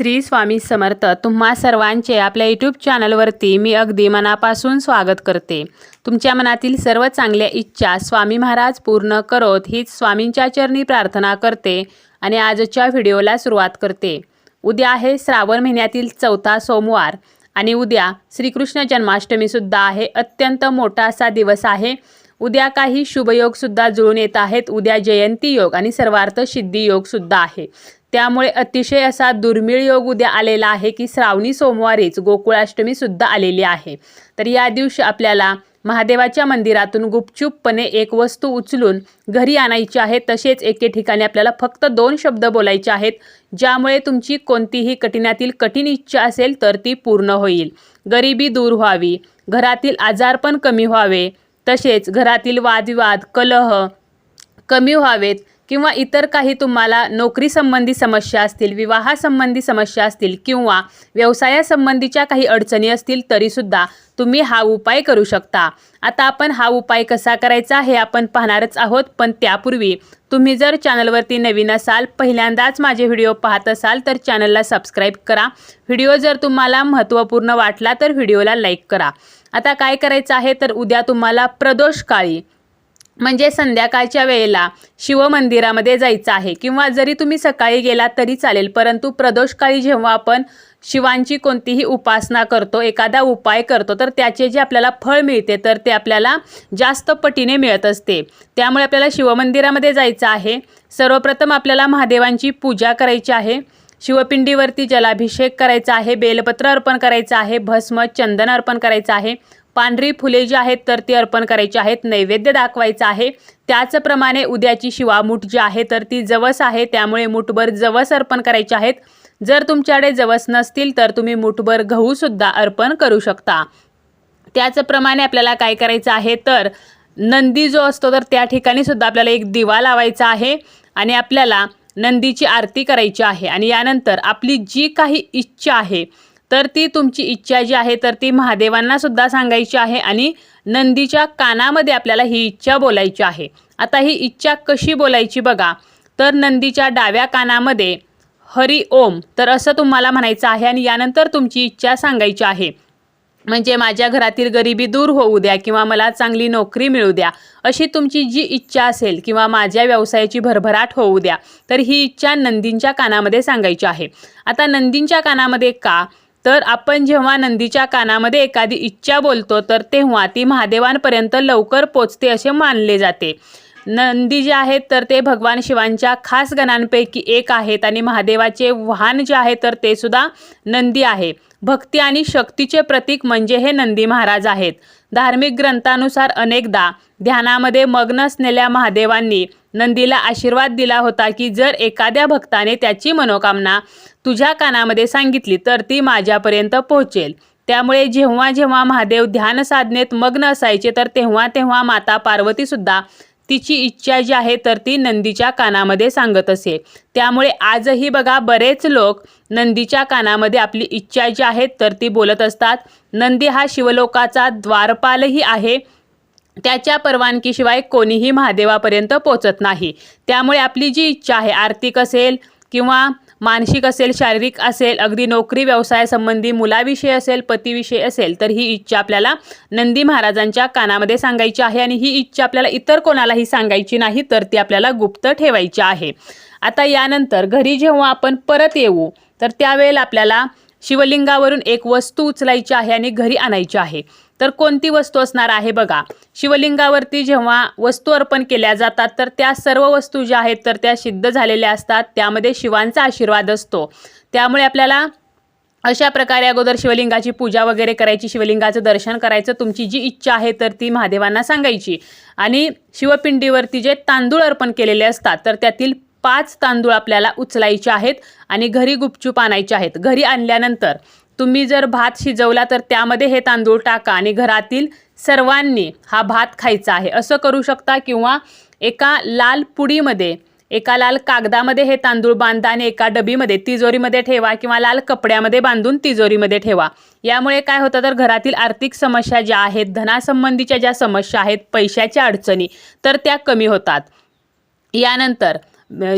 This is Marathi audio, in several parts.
श्री स्वामी समर्थ तुम्हा सर्वांचे आपल्या यूट्यूब चॅनलवरती मी अगदी मनापासून स्वागत करते. तुमच्या मनातील सर्व चांगल्या इच्छा स्वामी महाराज पूर्ण करोत हीच स्वामींच्या चरणी प्रार्थना करते आणि आजच्या व्हिडिओला सुरुवात करते. उद्या आहे श्रावण महिन्यातील चौथा सोमवार आणि उद्या श्रीकृष्ण जन्माष्टमीसुद्धा आहे. अत्यंत मोठा असा दिवस आहे. उद्या काही शुभयोगसुद्धा जुळून येत आहेत. उद्या जयंती योग आणि सर्वार्थ सिद्धी योगसुद्धा आहे. त्यामुळे अतिशय असा दुर्मिळ योग उद्या आलेला आहे की श्रावणी सोमवारीच गोकुळाष्टमी सुद्धा आलेली आहे. तर या दिवशी आपल्याला महादेवाच्या मंदिरातून गुपचूपपणे एक वस्तू उचलून घरी आणायची आहे. तसेच एके ठिकाणी आपल्याला फक्त दोन शब्द बोलायचे आहेत. ज्यामुळे तुमची कोणतीही कठीणातील कठीण इच्छा असेल तर ती पूर्ण होईल. गरिबी दूर व्हावी. घरातील आजारपण कमी व्हावे. तसेच घरातील वादविवाद कलह कमी व्हावेत. किंवा इतर काही तुम्हाला नोकरीसंबंधी समस्या असतील विवाहासंबंधी समस्या असतील किंवा व्यवसायासंबंधीच्या काही अडचणी असतील तरीसुद्धा तुम्ही हा उपाय करू शकता. आता आपण हा उपाय कसा करायचा हे आपण पाहणारच आहोत पण त्यापूर्वी तुम्ही जर चॅनलवरती नवीन असाल पहिल्यांदाच माझे व्हिडिओ पाहत असाल तर चॅनलला सबस्क्राईब करा. व्हिडिओ जर तुम्हाला महत्त्वपूर्ण वाटला तर व्हिडिओला लाईक करा. आता काय करायचं आहे तर उद्या तुम्हाला प्रदोष काळी म्हणजे संध्याकाळच्या वेळेला शिवमंदिरामध्ये जायचं आहे. किंवा जरी तुम्ही सकाळी गेलात तरी चालेल परंतु प्रदोषकाळी जेव्हा आपण शिवांची कोणतीही उपासना करतो एखादा उपाय करतो तर त्याचे जे आपल्याला फळ मिळते तर ते आपल्याला जास्त पटीने मिळत असते. त्यामुळे आपल्याला शिवमंदिरामध्ये जायचं आहे. सर्वप्रथम आपल्याला महादेवांची पूजा करायची आहे. शिवपिंडीवरती जलाभिषेक करायचा आहे बेलपत्र अर्पण करायचं आहे भस्म चंदन अर्पण करायचं आहे. पांढरी फुले जी आहेत तर ती अर्पण करायची आहेत नैवेद्य दाखवायचं आहे. त्याचप्रमाणे उद्याची शिवामूठ जी आहे तर ती जवस आहे. त्यामुळे मुठभर जवस अर्पण करायचे आहेत. जर तुमच्याकडे जवस नसतील तर तुम्ही मुठभर गहूसुद्धा अर्पण करू शकता. त्याचप्रमाणे आपल्याला काय करायचं आहे तर नंदी जो असतो तर त्या ठिकाणी सुद्धा आपल्याला एक दिवा लावायचा आहे आणि आपल्याला नंदीची आरती करायची आहे. आणि यानंतर आपली जी काही इच्छा आहे तर ती तुमची इच्छा जी आहे तर ती महादेवांना सुद्धा सांगायची आहे आणि नंदीच्या कानामध्ये आपल्याला ही इच्छा बोलायची आहे. आता ही इच्छा कशी बोलायची बघा. तर नंदीच्या डाव्या कानामध्ये हरी ओम. तर असं तुम्हाला म्हणायचं आहे आणि यानंतर तुमची इच्छा सांगायची आहे. म्हणजे माझ्या घरातील गरिबी दूर होऊ द्या किंवा मला चांगली नोकरी मिळू द्या. अशी तुमची जी इच्छा असेल किंवा माझ्या व्यवसायाची भरभराट होऊ द्या तर ही इच्छा नंदींच्या कानामध्ये सांगायची आहे. आता नंदींच्या कानामध्ये का? तर आपण जेव्हा नंदीच्या कानामध्ये एखादी इच्छा बोलतो तर तेव्हा ती महादेवांपर्यंत लवकर पोचते असे मानले जाते. नंदी जे आहेत तर ते भगवान शिवांच्या खास गणांपैकी एक आहेत आणि महादेवाचे वाहन जे आहे तर ते सुद्धा नंदी आहे. भक्ती आणि शक्तीचे प्रतीक म्हणजे हे नंदी महाराज आहेत. धार्मिक ग्रंथानुसार अनेकदा ध्यानामध्ये मग्न असलेल्या महादेवांनी नंदीला आशीर्वाद दिला होता की जर एखाद्या भक्ताने त्याची मनोकामना तुझ्या कानामध्ये सांगितली तर ती माझ्यापर्यंत पोहोचेल. त्यामुळे जेव्हा जेव्हा महादेव ध्यान साधनेत मग्न असायचे तर तेव्हा तेव्हा माता पार्वतीसुद्धा तिची इच्छा जी आहे तर ती नंदीच्या कानामध्ये सांगत असे. त्यामुळे आजही बघा बरेच लोक नंदीच्या कानामध्ये आपली इच्छा जी आहे तर ती बोलत असतात. नंदी हा शिवलोकाचा द्वारपालही आहे. त्याच्या परवानगीशिवाय कोणीही महादेवापर्यंत पोचत नाही. त्यामुळे आपली जी इच्छा आहे आर्थिक असेल किंवा मानसिक असेल शारीरिक असेल अगदी नोकरी व्यवसायासंबंधी मुलाविषयी असेल पतीविषयी असेल तर ही इच्छा आपल्याला नंदी महाराजांच्या कानामध्ये सांगायची आहे आणि ही इच्छा आपल्याला इतर कोणालाही सांगायची नाही तर ती आपल्याला गुप्त ठेवायची आहे. आता यानंतर घरी जेव्हा आपण परत येऊ तर त्यावेळेला आपल्याला शिवलिंगावरून एक वस्तू उचलायची आहे आणि घरी आणायची आहे. तर कोणती वस्तू असणार आहे बघा. शिवलिंगावरती जेव्हा वस्तू अर्पण केल्या जातात तर त्या सर्व वस्तू ज्या आहेत तर त्या सिद्ध झालेल्या असतात. त्यामध्ये शिवांचा आशीर्वाद असतो. त्यामुळे आपल्याला अशा प्रकारे अगोदर शिवलिंगाची पूजा वगैरे करायची शिवलिंगाचं दर्शन करायचं तुमची जी इच्छा आहे तर ती महादेवांना सांगायची. आणि शिवपिंडीवरती जे तांदूळ अर्पण केलेले असतात तर त्यातील पाच तांदूळ आपल्याला उचलायचे आहेत आणि घरी गुपचूप आणायचे आहेत. घरी आणल्यानंतर तुम्ही जर भात शिजवला तर त्यामध्ये हे तांदूळ टाका आणि घरातील सर्वांनी हा भात खायचा आहे. असं करू शकता किंवा एका लाल पुडीमध्ये एका लाल कागदामध्ये हे तांदूळ बांधा आणि एका डबीमध्ये तिजोरीमध्ये ठेवा किंवा लाल कपड्यामध्ये बांधून तिजोरीमध्ये ठेवा. यामुळे काय होतं तर घरातील आर्थिक समस्या ज्या आहेत धनासंबंधीच्या ज्या समस्या आहेत पैशाच्या अडचणी तर त्या कमी होतात. यानंतर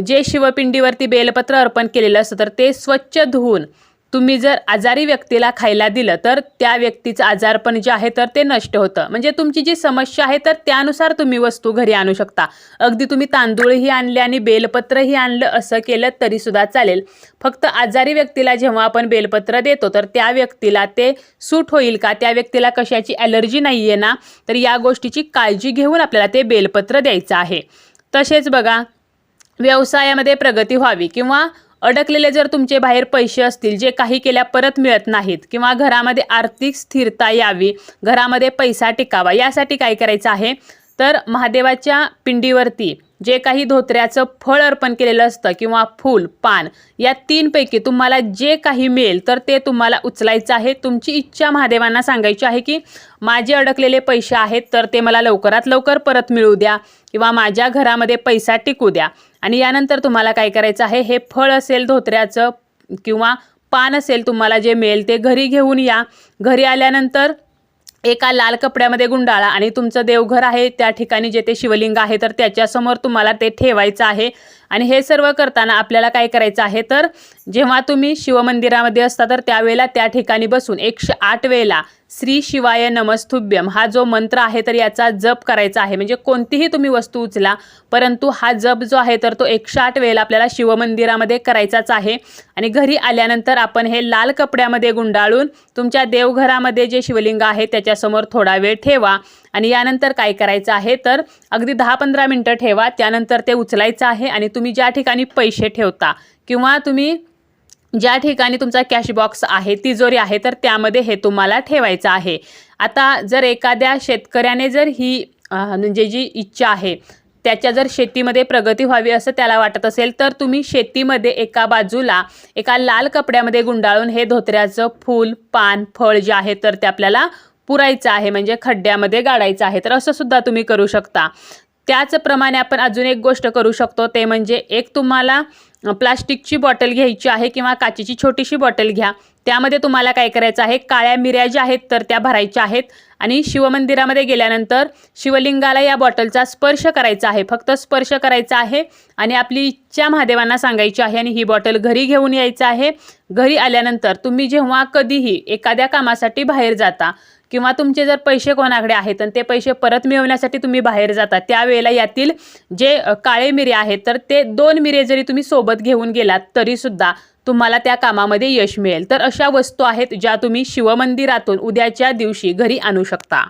जे शिवपिंडीवरती बेलपत्र अर्पण केलेलं असतं तर ते स्वच्छ धुवून तुम्ही जर आजारी व्यक्तीला खायला दिलं तर त्या व्यक्तीचं आजारपण जे आहे तर ते नष्ट होतं. म्हणजे तुमची जी समस्या आहे तर त्यानुसार तुम्ही वस्तू घरी आणू शकता. अगदी तुम्ही तांदूळही आणले आणि बेलपत्रही आणलं असं केलं तरीसुद्धा चालेल. फक्त आजारी व्यक्तीला जेव्हा आपण बेलपत्र देतो तर त्या व्यक्तीला ते सूट होईल का? त्या व्यक्तीला कशाची ॲलर्जी नाही आहे ना? तर या गोष्टीची काळजी घेऊन आपल्याला ते बेलपत्र द्यायचं आहे. तसेच बघा व्यवसायामध्ये प्रगती व्हावी किंवा अडकलेले जर तुमचे बाहेर पैसे असतील जे काही केल्या परत मिळत नाहीत किंवा घरामध्ये आर्थिक स्थिरता यावी घरामध्ये पैसा टिकावा यासाठी काय करायचं आहे? तर महादेवाच्या पिंडीवरती जे काही धोत्र्याचं फळ अर्पण केलेलं असतं किंवा फूल पान या तीनपैकी तुम्हाला जे काही मिळेल तर ते तुम्हाला उचलायचं आहे. तुमची इच्छा महादेवांना सांगायची आहे की माझे अडकलेले पैसे आहेत तर ते मला लवकरात लवकर परत मिळू द्या किंवा माझ्या घरामध्ये पैसा टिकू द्या. आणि यानंतर तुम्हाला काय करायचं आहे? हे फळ असेल धोत्र्याचं किंवा पान असेल तुम्हाला जे मिळेल ते घरी घेऊन या. घरी आल्यानंतर एका लाल कपड्यामध्ये गुंडाळा आणि तुमचं देवघर आहे त्या ठिकाणी जे ते शिवलिंग आहे तर त्याच्यासमोर तुम्हाला ते ठेवायचं आहे. आणि हे सर्व करताना आपल्याला काय करायचं आहे? तर जेव्हा तुम्ही शिवमंदिरामध्ये असता तर त्यावेळेला त्या ठिकाणी बसून एकशे आठ वेळेला श्री शिवाय नमस्तुभ्यम हा जो मंत्र आहे तर याचा जप करायचा आहे. म्हणजे कोणतीही तुम्ही वस्तू उचला परंतु हा जप जो आहे तर तो एकशे आठ वेळेला आपल्याला शिवमंदिरामध्ये करायचाच आहे. आणि घरी आल्यानंतर आपण हे लाल कपड्यामध्ये गुंडाळून तुमच्या देवघरामध्ये जे शिवलिंग आहे त्याच्यासमोर थोडा वेळ ठेवा. आणि यानंतर काय करायचं आहे तर अगदी दहा पंधरा मिनटं ठेवा. त्यानंतर ते उचलायचं आहे आणि तुम्ही ज्या ठिकाणी पैसे ठेवता किंवा तुम्ही ज्या ठिकाणी तुमचा कॅश बॉक्स आहे तिजोरी आहे तर त्यामध्ये हे तुम्हाला ठेवायचं आहे. आता जर एखाद्या शेतकऱ्याने जर ही म्हणजे जी इच्छा आहे त्याच्या जर शेतीमध्ये प्रगती व्हावी असं त्याला वाटत असेल तर तुम्ही शेतीमध्ये एका बाजूला एका लाल कपड्यामध्ये गुंडाळून हे धोत्र्याचं फूल पान फळ जे आहे तर ते आपल्याला पुरायचं आहे म्हणजे खड्ड्यामध्ये गाडायचं आहे तर असं सुद्धा तुम्ही करू शकता. त्याचप्रमाणे आपण अजून एक गोष्ट करू शकतो ते म्हणजे एक तुम्हाला प्लास्टिकची बॉटल घ्यायची आहे किंवा काचेची छोटीशी बॉटल घ्या. त्यामध्ये तुम्हाला काय करायचं आहे काळ्या मिऱ्या ज्या आहेत तर त्या भरायच्या आहेत आणि शिवमंदिरामध्ये गेल्यानंतर शिवलिंगाला या बॉटलचा स्पर्श करायचा आहे. फक्त स्पर्श करायचा आहे आणि आपली इच्छा महादेवांना सांगायची आहे आणि ही बॉटल घरी घेऊन यायचं आहे. घरी आल्यानंतर तुम्ही जेव्हा कधीही एखाद्या कामासाठी बाहेर जाता किंवा तुमचे जर पैसे कोणाकडे आहेत आणि ते पैसे परत मिळवण्यासाठी तुम्ही बाहेर जाता त्यावेळेला यातील जे काळे मिरे आहेत तर ते दोन मिरे जरी तुम्ही सोबत घेऊन गेलात तरीसुद्धा तुम्हाला त्या कामामध्ये यश मिळेल. तर अशा वस्तू आहेत ज्या तुम्ही शिवमंदिरातून उद्याच्या दिवशी घरी आणू शकता.